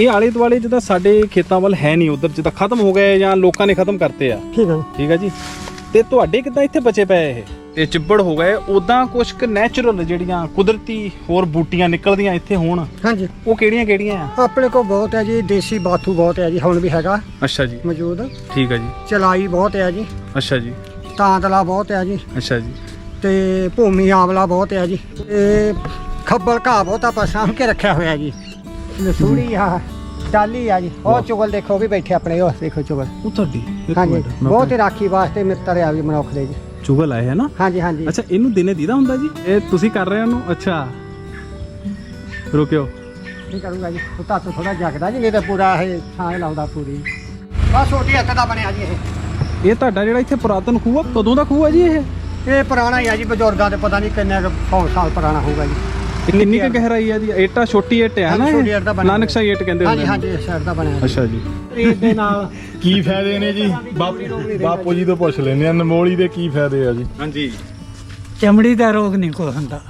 ਇਹ ਆਲੇ ਦੁਆਲੇ ਜਿੱਦਾਂ ਸਾਡੇ ਖੇਤਾਂ ਵੱਲ ਹੈ ਨਹੀਂ ਉਧਰ ਜਿੱਦਾਂ ਖਤਮ ਹੋ ਗਏ ਜਾਂ ਲੋਕਾਂ ਨੇ ਖਤਮ ਕਰਤੇ ਆ। ਠੀਕ ਹੈ ਠੀਕ ਹੈ ਜੀ। ਤੇ ਤੁਹਾਡੇ ਕਿੱਦਾਂ ਇੱਥੇ ਬਚੇ ਪਏ ਇਹ? ਤੇ ਚਿੱਬੜ ਹੋ ਗਏ। ਉਦਾਂ ਕੁਝ ਕੁ ਨੈਚੁਰਲ ਜਿਹੜੀਆਂ ਕੁਦਰਤੀ ਹੋਰ ਬੂਟੀਆਂ ਨਿਕਲਦੀਆਂ ਇੱਥੇ ਹੋਣ ਹਾਂਜੀ। ਉਹ ਕਿਹੜੀਆਂ ਕਿਹੜੀਆਂ ਆ? ਆਪਣੇ ਕੋਲ ਬਹੁਤ ਹੈ ਜੀ ਦੇਸੀ ਬਾਥੂ ਬਹੁਤ ਹੈ ਜੀ ਹੁਣ ਵੀ ਹੈਗਾ ਅੱਛਾ ਜੀ। ਮੌਜੂਦ। ਠੀਕ ਹੈ ਜੀ। ਚਲਾਈ ਬਹੁਤ ਹੈ ਜੀ। ਅੱਛਾ ਜੀ। ਤਾਂਤਲਾ ਬਹੁਤ ਹੈ ਜੀ। ਅੱਛਾ ਜੀ। ਤੇ ਭੂਮੀ ਆਵਲਾ ਬਹੁਤ ਹੈ ਜੀ। ਤੇ ਖੱਬਲ ਘਾਹ ਬਹੁਤ ਆਪਾਂ ਸਾਂਭ ਕੇ ਰੱਖਿਆ ਹੋਇਆ ਜੀ। ਲਸੂੜੀ ਆ ਟਾਲੀ ਆ ਜੀ। ਉਹ ਚੁਗਲ ਦੇਖੋ ਉਹ ਵੀ ਬੈਠੇ ਆਪਣੇ ਉਹ ਦੇਖੋ ਚੁਗਲ। ਉਹ ਤੁਹਾਡੀ ਇੱਕ ਹਾਂਜੀ। ਮਿੰਟ, ਮੈਂ ਬਹੁਤ ਹੀ ਰਾਖੀ ਵਾਸਤੇ ਮਿੱਤਰ ਆ ਵੀ ਮਨੁੱਖ ਦੇ ਜੀ। ਚੁਗਲ ਆਏ ਹੈ ਨਾ ਹਾਂਜੀ ਹਾਂਜੀ। ਅੱਛਾ ਇਹਨੂੰ ਦਿਨੇ ਦੀਦਾ ਹੁੰਦਾ ਜੀ? ਇਹ ਤੁਸੀਂ ਕਰ ਰਹੇ ਹੋ ਉਹਨੂੰ ਅੱਛਾ। ਰੁਕਿਓ। ਨਹੀਂ ਕਰੂੰਗਾ ਜੀ। ਉਹ ਤਾਂ ਥੋੜਾ ਜਗਦਾ ਜੀ ਨਹੀਂ ਤਾਂ ਪੂਰਾ ਇਹ ਛਾਂ ਲਾਉਂਦਾ ਪੂਰੀ। ਬਸ ਛੋਟੀ ਹੱਥ ਦਾ ਬਣਿਆ ਜੀ ਇਹ। ਇਹ ਤੁਹਾਡਾ ਜਿਹੜਾ ਇੱਥੇ ਪੁਰਾਤਨ ਖੂਹ ਆ ਕਦੋਂ ਦਾ ਖੂਹ ਆ ਜੀ ਇਹ? ਇਹ ਪੁਰਾਣਾ ਹੀ ਆ ਜੀ ਬਜ਼ੁਰਗਾਂ ਦੇ ਪਤਾ ਨਹੀਂ ਕਿੰਨੇ ਕੁ ਸੌ ਸਾਲ ਪੁਰਾਣਾ ਹੋਊਗਾ ਜੀ। ਕਿੰਨੀ ਕੁ ਗਹਿਰਾਈ ਆ ਜੀ ਏਟਾ ਛੋਟੀ ਏਟ ਹੈ ਨਾ ਹਾਂਜੀ, ਛੋਟੀ ਇਹ? ਇੱਟ ਦਾ ਬਣਿਆ ਨਾਨਕ ਸ਼ਾਹੀ ਏਟ ਕਹਿੰਦੇ ਹੁੰਦੇ ਹਾਂਜੀ। ਹਾਂਜੀ ਇਸ ਸਾਈਡ ਦਾ ਬਣਿਆ ਅੱਛਾ ਜੀ। ਰੇਤ ਦੇ ਨਾਲ। ਕੀ ਫਾਇਦੇ ਨੇ ਜੀ? ਬਾਪੂ ਬਾਪੂ ਜੀ ਤੋਂ ਪੁੱਛ ਲੈਂਦੇ ਆ। ਨਮੋਲੀ ਦੇ ਕੀ ਫਾਇਦੇ ਆ ਜੀ? ਹਾਂਜੀ। ਚਮੜੀ ਦਾ ਰੋਗ ਨਹੀਂ ਕੋਈ ਹੁੰਦਾ।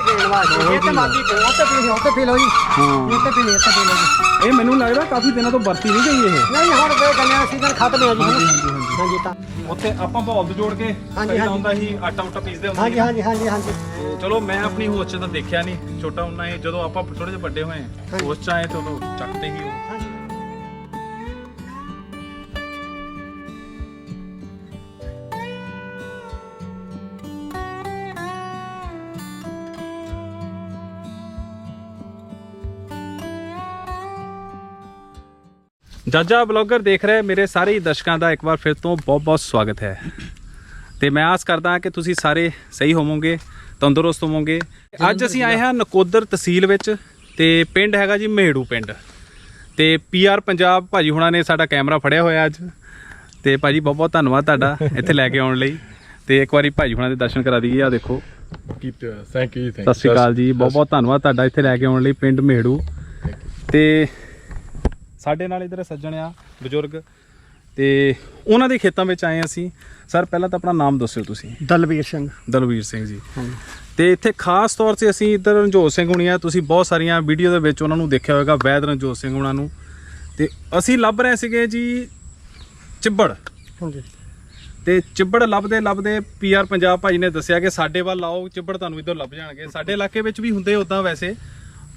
ਇਹ ਤੇ ਮਾਲੀ ਬਹੁਤ ਤੇ ਪੀ ਉਹ ਤੇ ਪੀ ਲਓ ਜੀ। ਹਾਂ। ਇਹ ਤੇ ਪੀ ਲਈ ਇਹ ਤੇ ਪੀ ਲਓ ਜੀ। ਇਹ ਮੈਨੂੰ ਲੱਗਦਾ ਕਾਫੀ ਦਿਨਾਂ ਤੋਂ ਵਰਤੀ ਨਹੀਂ ਗਈ ਇਹ। ਨਹੀਂ ਹੁਣ ਗੰਨਿਆਂ ਦਾ ਸੀਜ਼ਨ ਖਤਮ ਹੋ ਜੀ ਹਾਂਜੀ ਤਾਂ ਉੱਥੇ ਆਪਾਂ ਬੌਲਦ ਜੋੜ ਕੇ ਹਾਂਜੀ, ਹਾਂਜੀ। ਹੁੰਦਾ ਸੀ ਆਟਾ ਉਟਾ ਪੀਸਦੇ ਹੁੰਦੇ ਹਾਂਜੀ ਸੀ। ਹਾਂਜੀ ਹਾਂਜੀ ਹਾਂਜੀ ਤੇ ਚਲੋ ਮੈਂ ਆਪਣੀ ਹੋਸ਼ ਚ ਤਾਂ ਦੇਖਿਆ ਨਹੀਂ ਛੋਟਾ ਹੁੰਦਾ ਸੀ ਜਦੋਂ ਆਪਾਂ ਥੋੜੇ ਜਿਹੇ ਵੱਡੇ ਹੋਏ ਹਾਂਜੀ। ਹੋਸ਼ ਚ ਆਏ ਤੇ ਉਦੋਂ ਚੱਕਦੇ ਹੀ ਉਹ ਹਾਂਜੀ ਜਾਜਾ ਬਲੌਗਰ ਦੇਖ ਰਹੇ ਮੇਰੇ ਸਾਰੇ ਹੀ ਦਰਸ਼ਕਾਂ ਦਾ ਇੱਕ ਵਾਰ ਫਿਰ ਤੋਂ ਬਹੁਤ-ਬਹੁਤ ਸਵਾਗਤ ਹੈ। ਤੇ ਮੈਂ ਆਸ ਕਰਦਾ ਹਾਂ ਕਿ ਤੁਸੀਂ ਸਾਰੇ ਸਹੀ ਹੋਵੋਗੇ ਤੰਦਰੁਸਤ ਹੋਵੋਗੇ। ਅੱਜ ਅਸੀਂ ਆਏ ਹਾਂ ਨਕੋਦਰ ਤਹਿਸੀਲ ਵਿੱਚ ਤੇ ਪਿੰਡ ਹੈਗਾ ਜੀ ਮਹੇੜੂ ਪਿੰਡ। ਤੇ ਪੀਆਰ ਪੰਜਾਬ ਭਾਜੀ ਹੁਣਾਂ ਨੇ ਸਾਡਾ ਕੈਮਰਾ ਫੜਿਆ ਹੋਇਆ ਅੱਜ। ਤੇ ਭਾਜੀ ਬਹੁਤ-ਬਹੁਤ ਧੰਨਵਾਦ ਤੁਹਾਡਾ ਇੱਥੇ ਲੈ ਕੇ ਆਉਣ ਲਈ। ਤੇ ਇੱਕ ਵਾਰੀ ਭਾਜੀ ਹੁਣਾਂ ਦੇ ਦਰਸ਼ਨ ਕਰਾ ਦਈਏ ਆ ਦੇਖੋ। ਕੀਤੇ ਹੋਇਆ ਥੈਂਕ ਯੂ ਥੈਂਕ ਸਤਿ ਸ਼੍ਰੀ ਅਕਾਲ ਜੀ ਬਹੁਤ-ਬਹੁਤ ਧੰਨਵਾਦ ਤੁਹਾਡਾ ਇੱਥੇ ਲੈ ਕੇ ਆਉਣ ਲਈ ਪਿੰਡ ਮਹੇੜੂ ਤੇ ਸਾਡੇ ਨਾਲ ਇਧਰ ਸੱਜਣ ਆ ਬਜ਼ੁਰਗ। ਤੇ ਉਹਨਾਂ ਦੇ ਖੇਤਾਂ ਵਿੱਚ ਆਏ ਅਸੀਂ। ਸਰ ਪਹਿਲਾਂ ਤਾਂ ਆਪਣਾ ਨਾਮ ਦੱਸਿਓ ਤੁਸੀਂ। ਦਲਵੀਰ ਸਿੰਘ। ਦਲਵੀਰ ਸਿੰਘ ਜੀ। ਤੇ ਇੱਥੇ ਖਾਸ ਤੌਰ ਤੇ ਅਸੀਂ ਇਧਰ ਰਣਜੋਤ ਸਿੰਘ ਹੁਣੀ ਆ ਤੁਸੀਂ ਬਹੁਤ ਸਾਰੀਆਂ ਵੀਡੀਓ ਦੇ ਵਿੱਚ ਉਹਨਾਂ ਨੂੰ ਦੇਖਿਆ ਹੋਵੇਗਾ ਵੈਦ ਰਣਜੋਤ ਸਿੰਘ ਹੁਣਾਂ ਨੂੰ। ਤੇ ਅਸੀਂ ਲੱਭ ਰਹੇ ਸੀਗੇ ਜੀ ਚਿੱਬੜ। ਹਾਂਜੀ। ਤੇ ਚਿੱਬੜ ਲੱਭਦੇ ਲੱਭਦੇ ਪੀਆਰ ਪੰਜਾਬ ਭਾਜੀ ਨੇ ਦੱਸਿਆ ਕਿ ਸਾਡੇ ਵੱਲ ਆਓ ਚਿੱਬੜ ਤੁਹਾਨੂੰ ਇੱਧਰ ਲੱਭ ਜਾਣਗੇ। ਸਾਡੇ ਇਲਾਕੇ ਵਿੱਚ ਵੀ ਹੁੰਦੇ ਉਦਾਂ ਵੈਸੇ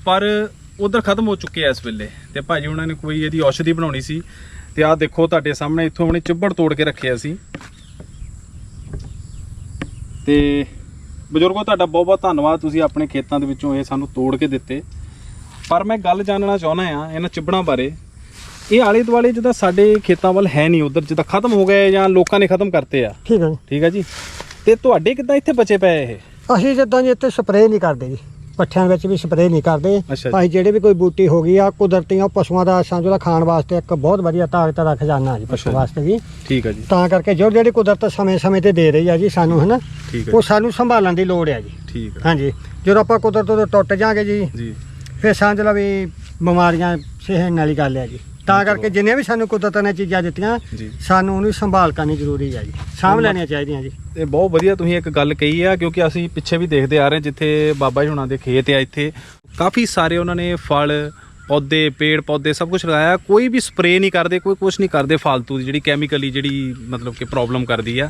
ਪਰ ਉਧਰ ਖਤਮ ਹੋ ਚੁੱਕੇ ਆ ਇਸ ਵੇਲੇ। ਤੇ ਭਾਜੀ ਉਹਨਾਂ ਨੇ ਕੋਈ ਇਹਦੀ ਔਸ਼ਧੀ ਬਣਾਉਣੀ ਸੀ। ਤੇ ਆਹ ਦੇਖੋ ਤੁਹਾਡੇ ਸਾਹਮਣੇ ਇੱਥੋਂ ਉਹਨੇ ਚਿੱਬੜ ਤੋੜ ਕੇ ਰੱਖਿਆ ਸੀ। ਤੇ ਬਜ਼ੁਰਗੋ ਤੁਹਾਡਾ ਬਹੁਤ ਬਹੁਤ ਧੰਨਵਾਦ। ਤੁਸੀਂ ਆਪਣੇ ਖੇਤਾਂ ਦੇ ਵਿੱਚੋਂ ਇਹ ਸਾਨੂੰ ਤੋੜ ਕੇ ਦਿੱਤੇ। ਪਰ ਮੈਂ ਗੱਲ ਜਾਣਨਾ ਚਾਹੁੰਦਾ ਆ ਇਹਨਾਂ ਚਿੱਬੜਾਂ ਬਾਰੇ। ਇਹ ਆਲੇ ਦੁਆਲੇ ਜਿੱਦਾਂ ਸਾਡੇ ਖੇਤਾਂ ਵੱਲ ਹੈ ਨਹੀਂ ਉਧਰ ਜਿੱਦਾਂ ਖਤਮ ਹੋ ਗਏ ਜਾਂ ਲੋਕਾਂ ਨੇ ਖਤਮ ਕਰਤੇ ਆ। ਠੀਕ ਹੈ ਜੀ। ਠੀਕ ਆ ਜੀ? ਤੇ ਤੁਹਾਡੇ ਕਿੱਦਾਂ ਇੱਥੇ ਬਚੇ ਪਏ ਇਹ? ਅਸੀਂ ਜਿੱਦਾਂ ਜੀ ਇੱਥੇ ਸਪਰੇਅ ਨਹੀਂ ਕਰਦੇ ਜੀ। ਪੱਠਿਆਂ ਵਿੱਚ ਵੀ ਸਪਰੇਅ ਨਹੀਂ ਕਰਦੇ। ਅੱਛਾ ਜੀ। ਭਾਈ ਜਿਹੜੇ ਵੀ ਕੋਈ ਬੂਟੀ ਹੋ ਗਈ ਆ ਕੁਦਰਤੀਆਂ ਪਸ਼ੂਆਂ ਦਾ ਸਮਝੋ ਲਾ ਖਾਣ ਵਾਸਤੇ ਇੱਕ ਬਹੁਤ ਵਧੀਆ ਤਾਕਤ ਦਾ ਖਜ਼ਾਨਾ ਜੀ ਅੱਛਾ ਪਸ਼ੂ ਜੀ। ਵਾਸਤੇ ਵੀ। ਠੀਕ ਆ ਜੀ। ਤਾਂ ਕਰਕੇ ਜੋ ਜਿਹੜੀ ਕੁਦਰਤ ਸਮੇਂ-ਸਮੇਂ ਤੇ ਦੇ ਰਹੀ ਆ ਜੀ ਸਾਨੂੰ ਹਨਾ ਠੀਕ ਆ ਉਹ ਸਾਨੂੰ ਸੰਭਾਲਣ ਦੀ ਲੋੜ ਆ ਜੀ। ਠੀਕ ਆ। ਹਾਂਜੀ। ਜਦੋਂ ਆਪਾਂ ਕੁਦਰਤ ਤੋਂ ਟੁੱਟ ਜਾਾਂਗੇ ਜੀ ਜੀ। ਫਿਰ ਸਮਝ ਲਾ ਵੀ ਬਿਮਾਰੀਆਂ ਸਹਿਣ ਵਾਲੀ ਗੱਲ ਹੈ ਜੀ। ਤਾਂ ਕਰਕੇ ਜਿੰਨੇ ਵੀ ਸਾਨੂੰ ਕੁਦਰਤ ਨੇ ਚੀਜ਼ਾਂ ਦਿੱਤੀਆਂ ਜੀ। ਸਾਨੂੰ ਉਹਨੂੰ ਸੰਭਾਲ ਕਰਨੀ ਜ਼ਰੂਰੀ ਹੈ ਜੀ। ਸਾਂਭ ਲੈਣੀਆਂ ਚਾਹੀਦੀਆਂ ਜੀ। ਇਹ ਬਹੁਤ ਵਧੀਆ ਤੁਸੀਂ ਇੱਕ ਗੱਲ ਕਹੀ ਆ ਕਿਉਂਕਿ ਅਸੀਂ ਪਿੱਛੇ ਵੀ ਦੇਖਦੇ ਆ ਰਹੇ ਜਿੱਥੇ ਬਾਬਾ ਜੀ ਹੁਣਾਂ ਦੇ ਖੇਤ ਆ ਇੱਥੇ। ਕਾਫੀ ਸਾਰੇ ਉਹਨਾਂ ਨੇ ਫਲ ਪੌਦੇ ਪੇੜ ਪੌਦੇ ਸਭ ਕੁਝ ਲਗਾਇਆ। ਕੋਈ ਵੀ ਸਪਰੇਅ ਨਹੀਂ ਕਰਦੇ ਕੋਈ ਕੁਝ ਨਹੀਂ ਕਰਦੇ ਫालतू ਦੀ ਜਿਹੜੀ ਕੈਮੀਕਲੀ ਜਿਹੜੀ ਮਤਲਬ ਕਿ ਪ੍ਰੋਬਲਮ ਕਰਦੀ ਆ।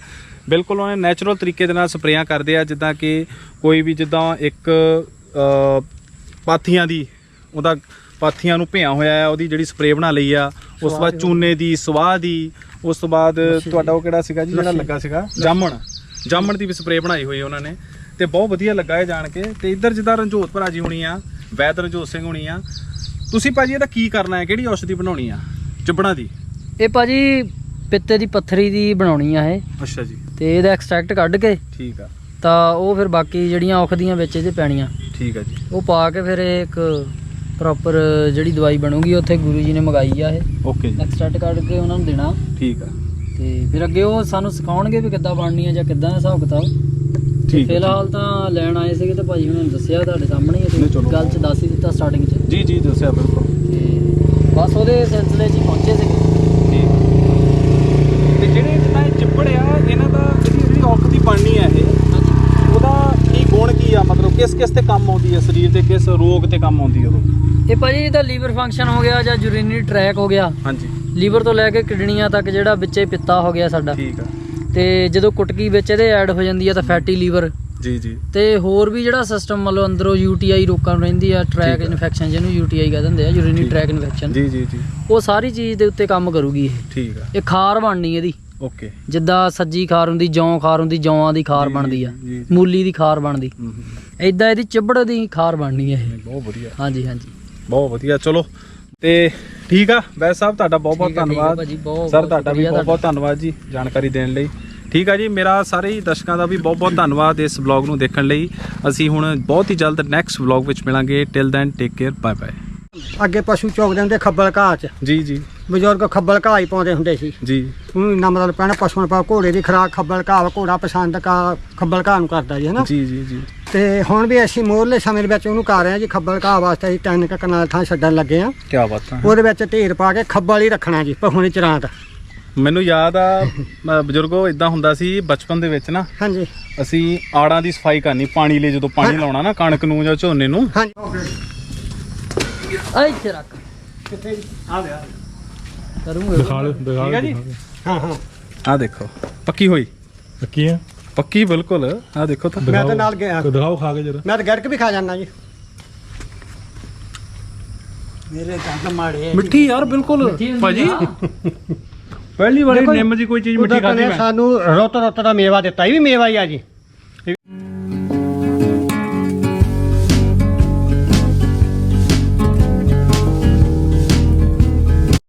ਬਿਲਕੁਲ ਉਹਨੇ ਨੈਚੁਰਲ ਤਰੀਕੇ ਦੇ ਨਾਲ ਸਪਰੇਆਂ ਕਰਦੇ ਆ ਜਿੱਦਾਂ ਕਿ ਕੋਈ ਵੀ ਜਿੱਦਾਂ ਇੱਕ ਅ, ਪਾਥੀਆਂ ਦੀ ਉਹਦਾ ਪਾਥੀਆਂ ਨੂੰ ਭਿਆ ਹੋਇਆ ਆ ਉਹਦੀ ਜਿਹੜੀ ਸਪਰੇਅ ਬਣਾ ਲਈ ਆ ਉਸ ਤੋਂ ਬਾਅਦ ਚੂਨੇ ਦੀ ਸਵਾਹ ਦੀ ਉਸ ਤੋਂ ਬਾਅਦ ਤੁਹਾਡਾ ਉਹ ਕਿਹੜਾ ਸੀਗਾ ਜੀ ਜਿਹੜਾ ਲੱਗਾ ਸੀਗਾ? ਜਾਮਣ। ਜਾਮਣ ਦੀ ਵੀ ਸਪਰੇਅ ਬਣਾਈ ਹੋਈ ਉਹਨਾਂ ਨੇ। ਤੇ ਬਹੁਤ ਵਧੀਆ ਲੱਗਾ ਇਹ ਜਾਣ ਕੇ। ਤੇ ਇੱਧਰ ਜਿੱਦਾਂ ਰਣਜੋਤ ਭਰਾ ਜੀ ਹੁਣੀ ਆ ਵੈਦ ਰਣਜੋਤ ਸਿੰਘ ਹੁਣੀ ਆ। ਤੁਸੀਂ ਭਾਜੀ ਇਹਦਾ ਕੀ ਕਰਨਾ ਹੈ? ਕਿਹੜੀ ਔਸ਼ਧੀ ਬਣਾਉਣੀ ਆ? ਚਿਬੜਾਂ ਦੀ। ਇਹ ਭਾਜੀ ਪਿੱਤੇ ਦੀ ਪੱਥਰੀ ਦੀ ਬਣਾਉਣੀ ਆ ਇਹ। ਅੱਛਾ ਜੀ। ਤੇ ਇਹਦਾ ਐਕਸਟ੍ਰੈਕਟ ਕੱਢ ਕੇ ਠੀਕ ਆ। ਤਾਂ ਉਹ ਫਿਰ ਬਾਕੀ ਜਿਹੜੀਆਂ ਔਖਦੀਆਂ ਵਿੱਚ ਇਹਦੇ ਪੈਣੀਆਂ। ਠੀਕ ਆ ਜੀ। ਉਹ ਪਾ ਕੇ ਫਿਰ ਇੱਕ ਪ੍ਰੋਪਰ ਜਿਹੜੀ ਦਵਾਈ ਬਣੂਗੀ ਉੱਥੇ ਗੁਰੂ ਜੀ ਨੇ ਮੰਗਾਈ ਆ ਇਹ। ਓਕੇ ਜੀ। ਐਕਸਟ੍ਰੈਕਟ ਕੱਢ ਕੇ ਉਹਨਾਂ ਨੂੰ ਦੇਣਾ। ਠੀਕ ਆ। ਤੇ ਫਿਰ ਅੱਗੇ ਉਹ ਸਾਨੂੰ ਸਿਖਾਉਣਗੇ ਵੀ ਕਿੱਦਾਂ ਬਣਨੀ ਆ ਜਾਂ ਕਿੱਦਾਂ ਦਾ ਹਿਸਾਬ ਕਿਤਾਬ। ਠੀਕ। ਫਿਲਹਾਲ ਤਾਂ ਲੈਣ ਆਏ ਸੀਗੇ ਤੇ ਭਾਜੀ ਉਹਨਾਂ ਨੇ ਦੱਸਿਆ ਤੁਹਾਡੇ ਸਾਹਮਣੇ ਹੀ ਤੇ। ਗੱਲ ਚ ਦੱਸ ਹੀ ਦਿੱਤਾ ਸਟਾਰਟਿੰਗ ਚ। ਜੀ ਜੀ ਦੱਸਿਆ ਬਿਲਕੁਲ। ਤੇ ਬਸ ਉਹਦੇ ਸਿਲਸਿਲੇ 'ਚ ਪਹੁੰਚੇ ਸੀਗੇ। ਠੀਕ ਤੇ ਜਿਹੜੇ ਇਹ ਚਿੱਬੜ ਆ ਇਹਨਾਂ ਦਾ ਜਿਹੜੀ ਜਿਹੜੀ ਔਖਦੀ ਬਣਨੀ ਆ ਇਹ ਹਾਂਜੀ ਉਹਦਾ ਕੀ ਗੁਣ ਕੀ ਆ ਮਤਲਬ ਕਿਸ ਕਿਸ ਤੇ ਕੰਮ ਆਉਂਦੀ ਹੈ? ਸਰੀਰ ਦੇ ਕਿਸ ਰੋਗ ਤੇ ਕੰਮ ਆਉਂਦੀ ਹੈ ਉਹ? ਇਹ ਭਾਜੀ ਇਹਦਾ ਲੀਵਰ ਫੰਕਸ਼ਨ ਹੋ ਗਿਆ ਜਾਂ ਯੂਰੀਨਰੀ ਟਰੈਕ ਹੋ ਗਿਆ। ਹਾਂਜੀ। ਲੀਵਰ ਤੋਂ ਲੈ ਕੇ ਕਿਡਨੀਆਂ ਤੱਕ ਜਿਹੜਾ ਵਿੱਚੇ ਪਿੱਤਾ ਹੋ ਗਿਆ ਸਾਡਾ। ਠੀਕ ਆ। ਤੇ ਜਦੋਂ ਕੁਟਕੀ ਵਿੱਚ ਇਹਦੇ ਐਡ ਹੋ ਜਾਂਦੀ ਆ ਤਾਂ ਫੈਟੀ ਲੀਵਰ। ਜੀ ਜੀ। ਤੇ ਹੋਰ ਵੀ ਜਿਹੜਾ ਸਿਸਟਮ ਮਤਲਬ ਅੰਦਰੋਂ ਯੂਟੀਆਈ ਰੋਕਾਂ ਨੂੰ ਰਹਿੰਦੀ ਆ ਟਰੈਕ ਠੀਕ ਆ। ਇਨਫੈਕਸ਼ਨ ਜਿਹਨੂੰ ਯੂਟੀਆਈ ਕਹਿ ਦਿੰਦੇ ਆ ਯੂਰੀਨਰੀ ਠੀਕ। ਟਰੈਕ ਇਨਫੈਕਸ਼ਨ ਜੀ ਜੀ ਜੀ। ਉਹ ਸਾਰੀ ਚੀਜ਼ ਦੇ ਉੱਤੇ ਕੰਮ ਕਰੂਗੀ ਇਹ। ਠੀਕ ਆ। ਇਹ ਖਾਰ ਬਣਨੀ ਇਹਦੀ। ਓਕੇ। ਜਿੱਦਾਂ ਸੱਜੀ ਖਾਰ ਹੁੰਦੀ ਜੌਂ ਖਾਰ ਹੁੰਦੀ ਜੌਆਂ ਦੀ ਖਾਰ ਜੀ, ਬਣਦੀ ਆ। ਜੀ, ਜੀ। ਮੂਲੀ ਦੀ ਖਾਰ ਬਣਦੀ। ਹਮ, ਹਮ, ਐਦਾਂ ਇਹਦੀ ਚਿੱਬੜ ਦੀ ਖਾਰ ਬਣਨੀ ਹੈ ਇਹ। ਬਹੁਤ ਵਧੀਆ। ਹਾਂਜੀ ਹਾਂਜੀ। ਬਹੁਤ ਵਧੀਆ ਚਲੋ। ਤੇ ਠੀਕ ਆ ਵੈਦ ਸਾਹਿਬ ਤੁਹਾਡਾ ਬਹੁਤ ਬਹੁਤ ਧੰਨਵਾਦ। ਸਰ ਤੁਹਾਡਾ ਵੀ ਬਹੁਤ ਬਹੁਤ ਧੰਨਵਾਦ ਜੀ ਜਾਣਕਾਰੀ ਦੇਣ ਲਈ। ਠੀਕ ਆ ਜੀ ਮੇਰਾ ਸਾਰੇ ਹੀ ਦਰਸ਼ਕਾਂ ਦਾ ਵੀ ਬਹੁਤ ਬਹੁਤ ਧੰਨਵਾਦ ਇਸ ਵਲੌਗ ਨੂੰ ਦੇਖਣ ਲਈ। ਅਸੀਂ ਹੁਣ ਬਹੁਤ ਹੀ ਜਲਦ ਨੈਕਸਟ ਵਲੌਗ ਵਿੱਚ ਮਿਲਾਂਗੇ। Till then take care bye bye ਅੱਗੇ ਪਸ਼ੂ ਚੋਗਦੇ ਹੁੰਦੇ ਖੱਬਲ ਘਾਹ 'ਚ। ਜੀ ਜੀ। ਬਜ਼ੁਰਗ ਖੱਬਲ ਘਾਹ ਹੀ ਪਾਉਂਦੇ ਹੁੰਦੇ ਸੀ। ਜੀ। ਉਹਨੂੰ ਇੰਨਾ ਮਤਲਬ ਪੈਣਾ ਪਸ਼ੂਆਂ ਪਾ ਘੋੜੇ ਦੀ ਖਰਾਕ ਖੱਬਲ ਘਾਹ ਘੋੜਾ ਪਸੰਦ ਕਾ ਖੱਬਲ ਘਾਹ ਨੂੰ ਕਰਦਾ ਜੀ ਹਨਾ? ਜੀ ਜੀ ਜੀ। ਤੇ ਹੁਣ ਵੀ ਅਸੀਂ ਮੋਰਲੇ ਸਮੇਂ ਦੇ ਵਿੱਚ ਉਹਨੂੰ ਕਰ ਰਹੇ ਹਾਂ ਜੀ ਖੱਬਲ ਘਾਹ ਵਾਸਤੇ ਅਸੀਂ ਤਿੰਨ ਕੁ ਕਨਾਲ ਥਾਂ ਛੱਡਣ ਲੱਗੇ ਆ ਕੀ ਬਾਤਾਂ ਉਹਦੇ ਵਿੱਚ ਢੇਰ ਪਾ ਕੇ ਖੱਬਲ ਹੀ ਰੱਖਣਾ ਜੀ ਪਹੂਣੀ ਚਰਾਂਤ ਮੈਨੂੰ ਯਾਦ ਆ ਅ, ਬਜ਼ੁਰਗੋ ਇਦਾਂ ਹੁੰਦਾ ਸੀ ਬਚਪਨ ਦੇ ਵਿੱਚ ਨਾ। ਹਾਂਜੀ। ਅਸੀਂ ਆੜਾਂ ਦੀ ਸਫ਼ਾਈ ਕਰਨੀ ਪਾਣੀ ਲਈ ਜਦੋਂ ਪਾਣੀ ਲਾਉਣਾ ਨਾ ਕਣਕ ਨੂੰ ਜਾਂ ਝੋਨੇ ਨੂੰ। ਹਾਂਜੀ। ਆ ਇੱਥੇ ਰੱਖ। ਕਿੱਥੇ ਆ ਦੇ ਕਰੂੰਗਾ ਦਿਖਾ ਲਓ ਦਿਖਾ ਠੀਕ ਆ ਜੀ? ਹਾਂ ਹਾਂ। ਆ ਦੇਖੋ ਪੱਕੀ ਹੋਈ? ਕੀ ਆ। ਪੱਕੀ ਬਿਲਕੁਲ। ਆ ਦੇਖੋ ਤਾਂ। ਮੈਂ ਤਾਂ ਨਾਲ ਗਿਆ। ਦਿਖਾਓ ਖਾ ਕੇ ਜਰਾ। ਮੈਂ ਤਾਂ ਗੜਕ ਵੀ ਖਾ ਜਾਂਦਾ ਜੀ। ਮੇਰੇ ਦੰਦ ਮਾੜੇ ਆ ਮਿੱਠੀ ਯਾਰ ਬਿਲਕੁਲ। ਭਾਜੀ ਆ। ਪਹਿਲੀ ਵਾਰੀ ਨਿੰਮ ਦੀ ਕੋਈ ਚੀਜ਼ ਮਿੱਠੀ ਖਾਦੀ ਮੈਂ। ਸਾਨੂੰ ਰੁੱਤ ਰੁੱਤ ਦਾ ਮੇਵਾ ਦਿੱਤਾ। ਇਹ ਵੀ ਮੇਵਾ ਹੀ ਆ ਜੀ।